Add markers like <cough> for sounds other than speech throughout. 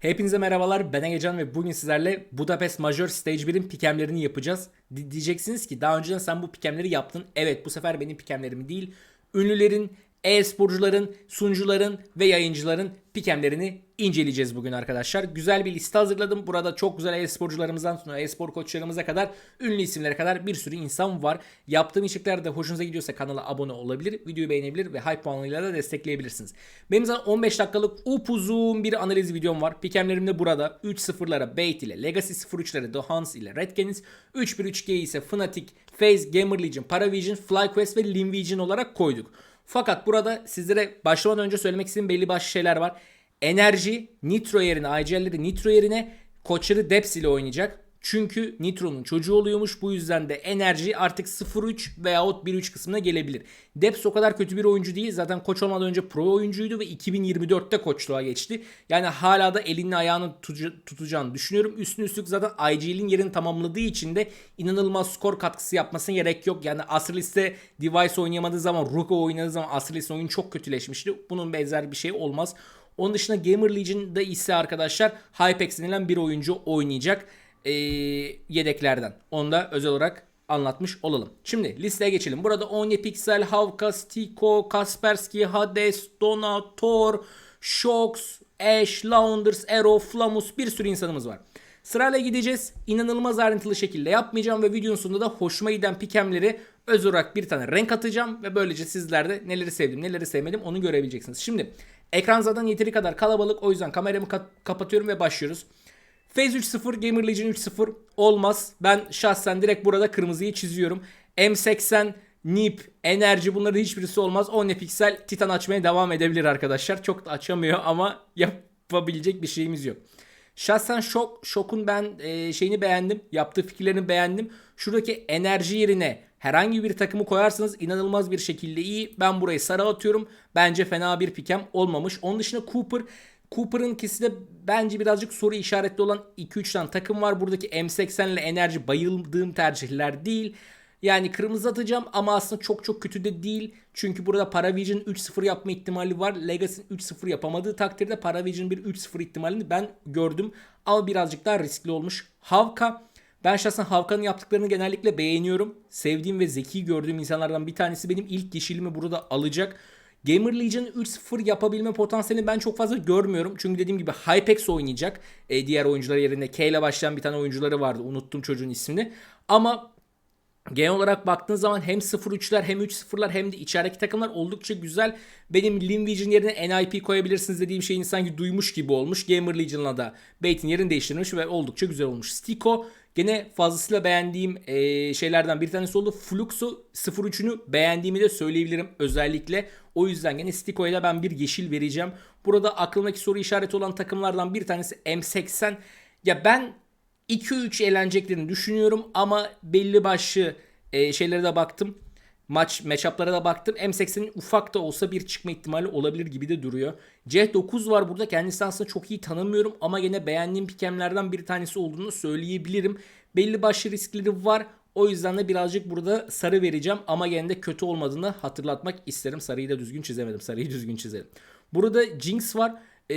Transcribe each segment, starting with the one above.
Hepinize merhabalar ben Egecan ve bugün sizlerle Budapest Major Stage 1'in pikemlerini yapacağız. Di- diyeceksiniz ki daha önceden sen bu pikemleri yaptın. Evet bu sefer benim pikemlerimi değil, ünlülerin, e-sporcuların, sunucuların ve yayıncıların pikemlerini inceleyeceğiz bugün arkadaşlar. Güzel bir liste hazırladım. Burada çok güzel e-sporcularımızdan sonra e-spor koçlarımıza kadar, ünlü isimlere kadar bir sürü insan var. Yaptığım içerikler de hoşunuza gidiyorsa kanala abone olabilir, videoyu beğenebilir ve hype puanlarıyla da destekleyebilirsiniz. Benim zaten 15 dakikalık upuzun bir analiz videom var. Pikemlerim de burada. 3-0'lara Bait ile, Legacy 0-3'lere The Huns ile Red Canids, 3-1-3G ise Fnatic, FaZe, Gamer Legion, Paravision, FlyQuest ve Linvision olarak koyduk. Fakat burada sizlere başlamadan önce söylemek istediğim belli başlı şeyler var. Enerji Nitro yerine, IGL'leri Nitro yerine koçları Deps ile oynayacak. Çünkü Nitro'nun çocuğu oluyormuş. Bu yüzden de enerji artık 0-3 veyahut 1-3 kısmına gelebilir. Deps o kadar kötü bir oyuncu değil. Zaten koç olmadan önce pro oyuncuydu ve 2024'te koçluğa geçti. Yani hala da elini ayağını tutacağını düşünüyorum. Üstüne üstlük zaten IGL'in yerini tamamladığı için de inanılmaz skor katkısı yapmasına gerek yok. Yani Astralis'te Device oynayamadığı zaman, Ruko oynadığı zaman Astralis oyun çok kötüleşmişti. Bunun benzer bir şey olmaz. Onun dışında Gamer Legion'da ise arkadaşlar Hypex denilen bir oyuncu oynayacak ee, yedeklerden. Onu da özel olarak anlatmış olalım. Şimdi listeye geçelim. Burada Onyepixel, Havka, Stiko, Kaspersky, Hades, Dona, Thor, Shox, Ash, Launders, Arrow, Flamus bir sürü insanımız var. Sırayla gideceğiz. İnanılmaz ayrıntılı şekilde yapmayacağım ve videonun sonunda da hoşuma giden pikemleri öz olarak bir tane renk atacağım ve böylece sizler de neleri sevdim neleri sevmedim onu görebileceksiniz. Şimdi ekran zaten yeteri kadar kalabalık o yüzden kameramı ka- kapatıyorum ve başlıyoruz. Phase 3.0 Gamer Legion 3.0 olmaz. Ben şahsen direkt burada kırmızıyı çiziyorum. M80 Nip, enerji bunların hiçbirisi olmaz. 10 piksel Titan açmaya devam edebilir arkadaşlar. Çok da açamıyor ama <laughs> yapabilecek bir şeyimiz yok. Şahsen şok, şokun ben e, şeyini beğendim. Yaptığı fikirlerini beğendim. Şuradaki enerji yerine herhangi bir takımı koyarsanız inanılmaz bir şekilde iyi. Ben burayı sarı atıyorum. Bence fena bir pikem olmamış. Onun dışında Cooper Cooper'ın de bence birazcık soru işaretli olan 2-3 tane takım var. Buradaki M80 ile enerji bayıldığım tercihler değil. Yani kırmızı atacağım ama aslında çok çok kötü de değil. Çünkü burada Paravision 3-0 yapma ihtimali var. Legacy 3-0 yapamadığı takdirde Paravision bir 3-0 ihtimalini ben gördüm. Ama birazcık daha riskli olmuş. Havka ben şahsen Havka'nın yaptıklarını genellikle beğeniyorum. Sevdiğim ve zeki gördüğüm insanlardan bir tanesi benim ilk yeşilimi burada alacak. Gamer Legion 3-0 yapabilme potansiyelini ben çok fazla görmüyorum. Çünkü dediğim gibi Hypex oynayacak. E, diğer oyuncular yerine K ile başlayan bir tane oyuncuları vardı. Unuttum çocuğun ismini. Ama Genel olarak baktığın zaman hem 0-3'ler hem 3-0'lar hem de içerideki takımlar oldukça güzel. Benim Lim Vision yerine NIP koyabilirsiniz dediğim şeyin sanki duymuş gibi olmuş. Gamer Legion'la da Bait'in yerini değiştirmiş ve oldukça güzel olmuş. Stiko gene fazlasıyla beğendiğim e, şeylerden bir tanesi oldu. Flux'u 0-3'ünü beğendiğimi de söyleyebilirim özellikle. O yüzden gene Stiko'ya ben bir yeşil vereceğim. Burada aklımdaki soru işareti olan takımlardan bir tanesi M80. Ya ben 2-3 eğleneceklerini düşünüyorum ama belli başlı e, şeylere de baktım. Maç matchup'lara da baktım. M80'in ufak da olsa bir çıkma ihtimali olabilir gibi de duruyor. C9 var burada. Kendisi aslında çok iyi tanımıyorum ama gene beğendiğim pikemlerden bir tanesi olduğunu söyleyebilirim. Belli başlı riskleri var. O yüzden de birazcık burada sarı vereceğim ama gene de kötü olmadığını hatırlatmak isterim. Sarıyı da düzgün çizemedim. Sarıyı düzgün çizelim. Burada Jinx var e,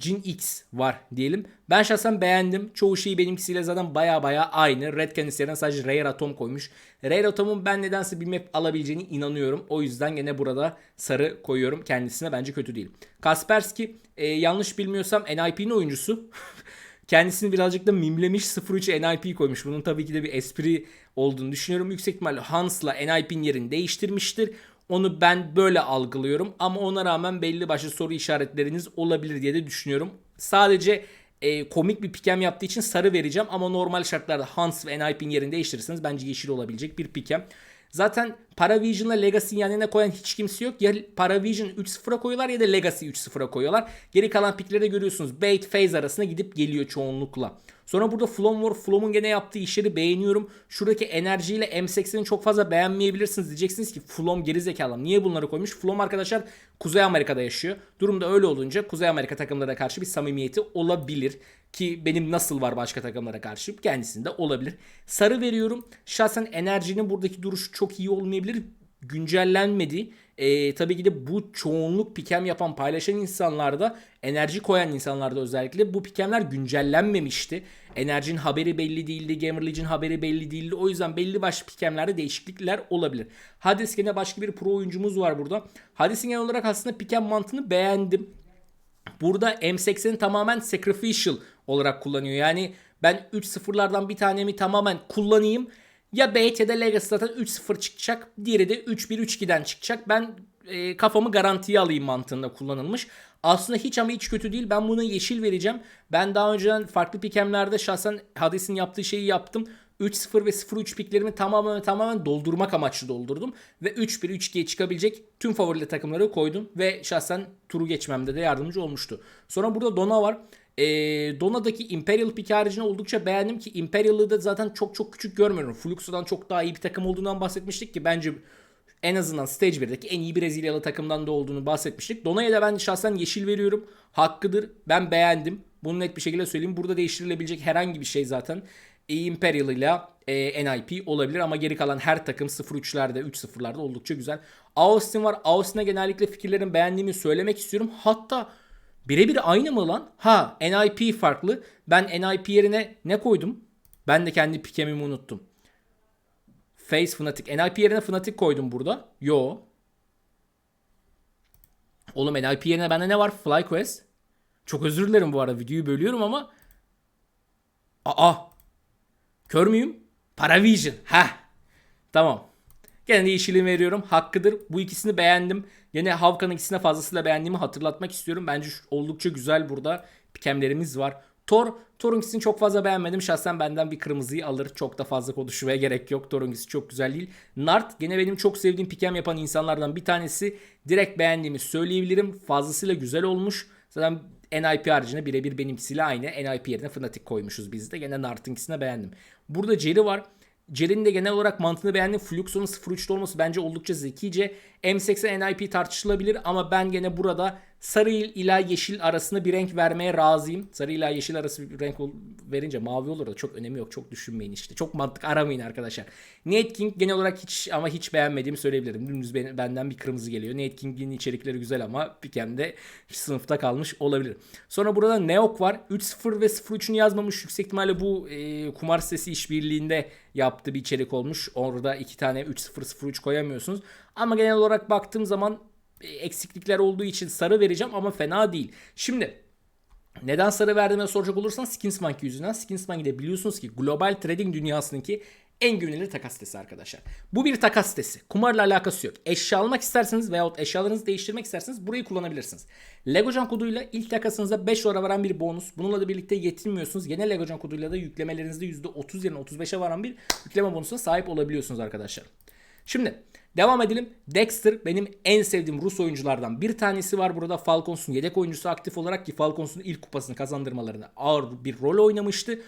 Jin X var diyelim. Ben şahsen beğendim. Çoğu şeyi benimkisiyle zaten baya baya aynı. Red Canis yerine sadece Rare Atom koymuş. Rare Atom'un ben nedense bir map alabileceğini inanıyorum. O yüzden gene burada sarı koyuyorum. Kendisine bence kötü değil. Kaspersky e, yanlış bilmiyorsam NIP'nin oyuncusu. <laughs> Kendisini birazcık da mimlemiş 03 NIP koymuş. Bunun tabii ki de bir espri olduğunu düşünüyorum. Yüksek ihtimalle Hans'la NIP'nin yerini değiştirmiştir. Onu ben böyle algılıyorum ama ona rağmen belli başlı soru işaretleriniz olabilir diye de düşünüyorum. Sadece e, komik bir pikem yaptığı için sarı vereceğim ama normal şartlarda Hans ve NIP'nin yerini değiştirirseniz bence yeşil olabilecek bir pikem. Zaten Paravision'la Legacy'nin yanına koyan hiç kimse yok. Ya Paravision 3-0'a koyuyorlar ya da Legacy 3-0'a koyuyorlar. Geri kalan pikleri de görüyorsunuz. Bait, Phase arasında gidip geliyor çoğunlukla. Sonra burada Flom var. Flom'un gene yaptığı işleri beğeniyorum. Şuradaki enerjiyle M80'i çok fazla beğenmeyebilirsiniz. Diyeceksiniz ki Flom gerizekalı. Niye bunları koymuş? Flom arkadaşlar Kuzey Amerika'da yaşıyor. Durumda öyle olunca Kuzey Amerika takımlara karşı bir samimiyeti olabilir. Ki benim nasıl var başka takımlara karşı kendisinde olabilir. Sarı veriyorum. Şahsen enerjinin buradaki duruşu çok iyi olmayabilir. Güncellenmedi. Ee, tabii ki de bu çoğunluk pikem yapan paylaşan insanlarda enerji koyan insanlarda özellikle bu pikemler güncellenmemişti. Enerjinin haberi belli değildi. Gamer Legion haberi belli değildi. O yüzden belli başlı pikemlerde değişiklikler olabilir. Hades gene başka bir pro oyuncumuz var burada. Hades'in genel olarak aslında pikem mantığını beğendim. Burada M80'i tamamen sacrificial olarak kullanıyor. Yani ben 3-0'lardan bir tanemi tamamen kullanayım. Ya Bait ya da Legacy zaten 3-0 çıkacak. Diğeri de 3-1-3-2'den çıkacak. Ben e, kafamı garantiye alayım mantığında kullanılmış. Aslında hiç ama hiç kötü değil. Ben buna yeşil vereceğim. Ben daha önceden farklı pikemlerde şahsen Hades'in yaptığı şeyi yaptım. 3-0 ve 0-3 piklerimi tamamen tamamen doldurmak amaçlı doldurdum. Ve 3-1-3-2'ye çıkabilecek tüm favori takımları koydum. Ve şahsen turu geçmemde de yardımcı olmuştu. Sonra burada Dona var. E, Dona'daki Imperial pick haricinde oldukça beğendim ki Imperial'ı da zaten çok çok küçük görmüyorum. Fluxo'dan çok daha iyi bir takım olduğundan bahsetmiştik ki bence en azından Stage 1'deki en iyi Brezilyalı takımdan da olduğunu bahsetmiştik. Dona'ya da ben şahsen yeşil veriyorum. Hakkıdır. Ben beğendim. Bunu net bir şekilde söyleyeyim. Burada değiştirilebilecek herhangi bir şey zaten Imperial ile NIP olabilir ama geri kalan her takım 0-3'lerde 3-0'larda oldukça güzel. Austin var. Austin'e genellikle fikirlerin beğendiğimi söylemek istiyorum. Hatta birebir aynı mı lan? Ha NIP farklı. Ben NIP yerine ne koydum? Ben de kendi pikemimi unuttum. Face Fnatic. NIP yerine Fnatic koydum burada. Yo. Oğlum NIP yerine bende ne var? FlyQuest. Çok özür dilerim bu arada videoyu bölüyorum ama. Aa. Kör müyüm? Paravision. Ha. Tamam. Gene de yeşilini veriyorum. Hakkıdır. Bu ikisini beğendim. Yine Havkan'ın ikisine fazlasıyla beğendiğimi hatırlatmak istiyorum. Bence oldukça güzel burada pikemlerimiz var. Thor, Thor'un ikisini çok fazla beğenmedim. Şahsen benden bir kırmızıyı alır. Çok da fazla konuşmaya gerek yok. Thor'un ikisi çok güzel değil. Nart gene benim çok sevdiğim pikem yapan insanlardan bir tanesi. Direkt beğendiğimi söyleyebilirim. Fazlasıyla güzel olmuş. Zaten NIP haricinde birebir benimkisiyle aynı. NIP yerine Fnatic koymuşuz biz de. Gene Nart'ın ikisini beğendim. Burada Jerry var. Jerry'nin de genel olarak mantığını beğendim. Fluxon'un 0-3'te olması bence oldukça zekice. M80 NIP tartışılabilir ama ben gene burada sarı ila yeşil arasında bir renk vermeye razıyım. Sarı ila yeşil arası bir renk verince mavi olur da çok önemi yok. Çok düşünmeyin işte. Çok mantık aramayın arkadaşlar. Nate King genel olarak hiç ama hiç beğenmediğimi söyleyebilirim. Dümdüz benden bir kırmızı geliyor. Nate King'in içerikleri güzel ama Pikem'de sınıfta kalmış olabilir. Sonra burada Neok var. 3-0 ve 0-3'ünü yazmamış. Yüksek ihtimalle bu e, kumar sitesi işbirliğinde yaptığı bir içerik olmuş. Orada iki tane 3-0-0-3 koyamıyorsunuz. Ama genel olarak baktığım zaman eksiklikler olduğu için sarı vereceğim ama fena değil. Şimdi neden sarı verdiğime soracak olursan Skins Monkey yüzünden. Skins Monkey de biliyorsunuz ki global trading dünyasındaki en güvenilir takas sitesi arkadaşlar. Bu bir takas sitesi. Kumarla alakası yok. Eşya almak isterseniz veyahut eşyalarınızı değiştirmek isterseniz burayı kullanabilirsiniz. Legocan koduyla ilk takasınıza 5 dolara varan bir bonus. Bununla da birlikte yetinmiyorsunuz. Yine Legocan koduyla da yüklemelerinizde %30 yerine 35'e varan bir yükleme bonusuna sahip olabiliyorsunuz arkadaşlar. Şimdi Devam edelim. Dexter benim en sevdiğim Rus oyunculardan bir tanesi var burada. Falcons'un yedek oyuncusu aktif olarak ki Falcons'un ilk kupasını kazandırmalarında ağır bir rol oynamıştı.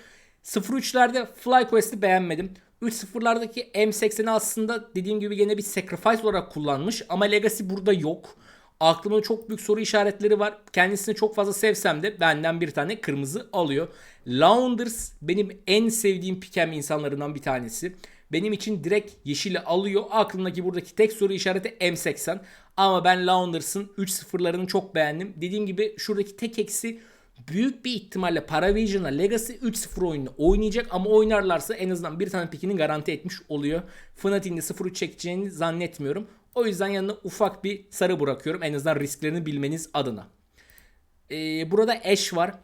0-3'lerde FlyQuest'i beğenmedim. 3-0'lardaki M80'i aslında dediğim gibi yine bir sacrifice olarak kullanmış ama Legacy burada yok. Aklımda çok büyük soru işaretleri var. Kendisini çok fazla sevsem de benden bir tane kırmızı alıyor. Launders benim en sevdiğim pikem insanlarından bir tanesi benim için direkt yeşili alıyor. Aklımdaki buradaki tek soru işareti M80. Ama ben Launders'ın 3-0'larını çok beğendim. Dediğim gibi şuradaki tek eksi büyük bir ihtimalle Paravision'la Legacy 3-0 oyununu oynayacak ama oynarlarsa en azından bir tane pikini garanti etmiş oluyor. Fnatic'in de 0-3 çekeceğini zannetmiyorum. O yüzden yanına ufak bir sarı bırakıyorum en azından risklerini bilmeniz adına. Ee, burada Ash var.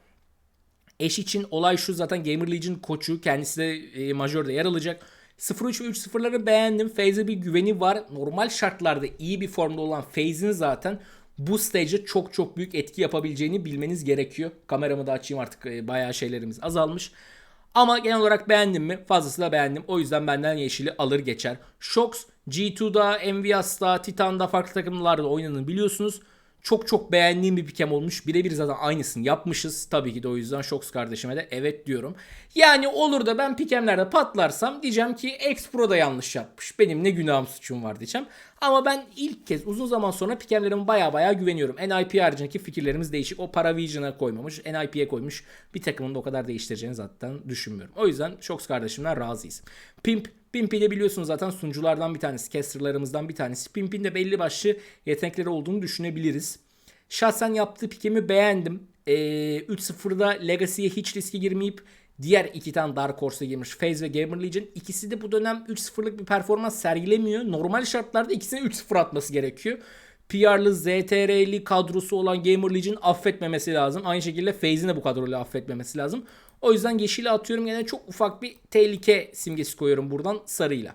Ash için olay şu zaten Gamer Legion koçu kendisi de e, majörde yer alacak. 0-3 ve 3-0'ları beğendim. FaZe bir güveni var. Normal şartlarda iyi bir formda olan FaZe'in zaten bu stage'e çok çok büyük etki yapabileceğini bilmeniz gerekiyor. Kameramı da açayım artık e, bayağı şeylerimiz azalmış. Ama genel olarak beğendim mi? Fazlasıyla beğendim. O yüzden benden yeşili alır geçer. Shox, G2'da, Envias'ta, Titan'da farklı takımlarda oynadığını biliyorsunuz. Çok çok beğendiğim bir pikem olmuş. Birebir zaten aynısını yapmışız. Tabii ki de o yüzden Shox kardeşime de evet diyorum. Yani olur da ben pikemlerde patlarsam diyeceğim ki X-Pro da yanlış yapmış. Benim ne günahım suçum var diyeceğim. Ama ben ilk kez uzun zaman sonra pikemlerime baya baya güveniyorum. NIP haricindeki fikirlerimiz değişik. O Paravision'a koymamış. NIP'ye koymuş. Bir takımın da o kadar değiştireceğini zaten düşünmüyorum. O yüzden Shox kardeşimden razıyız. Pimp Pimpi de biliyorsunuz zaten sunuculardan bir tanesi, casterlarımızdan bir tanesi. Pimpin de belli başlı yetenekleri olduğunu düşünebiliriz. Şahsen yaptığı pikemi beğendim. Ee, 3-0'da Legacy'ye hiç riske girmeyip diğer iki tane Dark Horse'a girmiş. FaZe ve Gamer Legion. İkisi de bu dönem 3-0'lık bir performans sergilemiyor. Normal şartlarda ikisine 3-0 atması gerekiyor. PR'lı, ZTR'li kadrosu olan Gamer Legion affetmemesi lazım. Aynı şekilde FaZe'in de bu kadroyla affetmemesi lazım. O yüzden yeşili atıyorum. Yine çok ufak bir tehlike simgesi koyuyorum buradan sarıyla.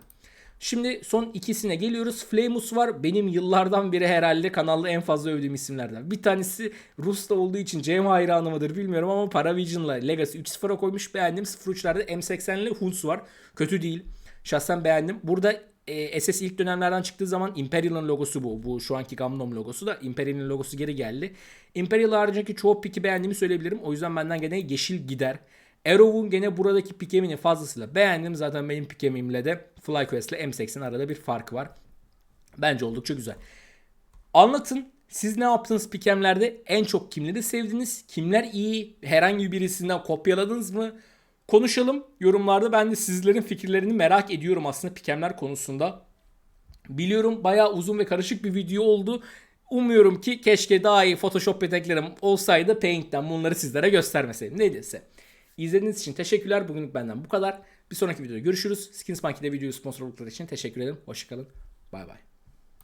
Şimdi son ikisine geliyoruz. Flamus var. Benim yıllardan beri herhalde kanalda en fazla övdüğüm isimlerden. Bir tanesi Rus'ta olduğu için Cem hayranı mıdır bilmiyorum ama Paravision'la Legacy 3-0'a koymuş. Beğendim. 0-3'lerde M80'li Huls var. Kötü değil. Şahsen beğendim. Burada e, SS ilk dönemlerden çıktığı zaman Imperial'ın logosu bu. Bu şu anki Gamnom logosu da Imperial'ın logosu geri geldi. Imperial haricindeki çoğu piki beğendiğimi söyleyebilirim. O yüzden benden gene yeşil gider. Arrow'un gene buradaki pikemini fazlasıyla beğendim. Zaten benim pikemimle de FlyQuest ile M80 arada bir fark var. Bence oldukça güzel. Anlatın siz ne yaptınız pikemlerde? En çok kimleri sevdiniz? Kimler iyi? Herhangi birisinden kopyaladınız mı? Konuşalım yorumlarda. Ben de sizlerin fikirlerini merak ediyorum aslında pikemler konusunda. Biliyorum bayağı uzun ve karışık bir video oldu. Umuyorum ki keşke daha iyi Photoshop yeteneklerim olsaydı Paint'ten bunları sizlere göstermeseydim. Neyse. İzlediğiniz için teşekkürler. Bugünlük benden bu kadar. Bir sonraki videoda görüşürüz. Skins Monkey'de video sponsor oldukları için teşekkür ederim. Hoşçakalın. Bay bay.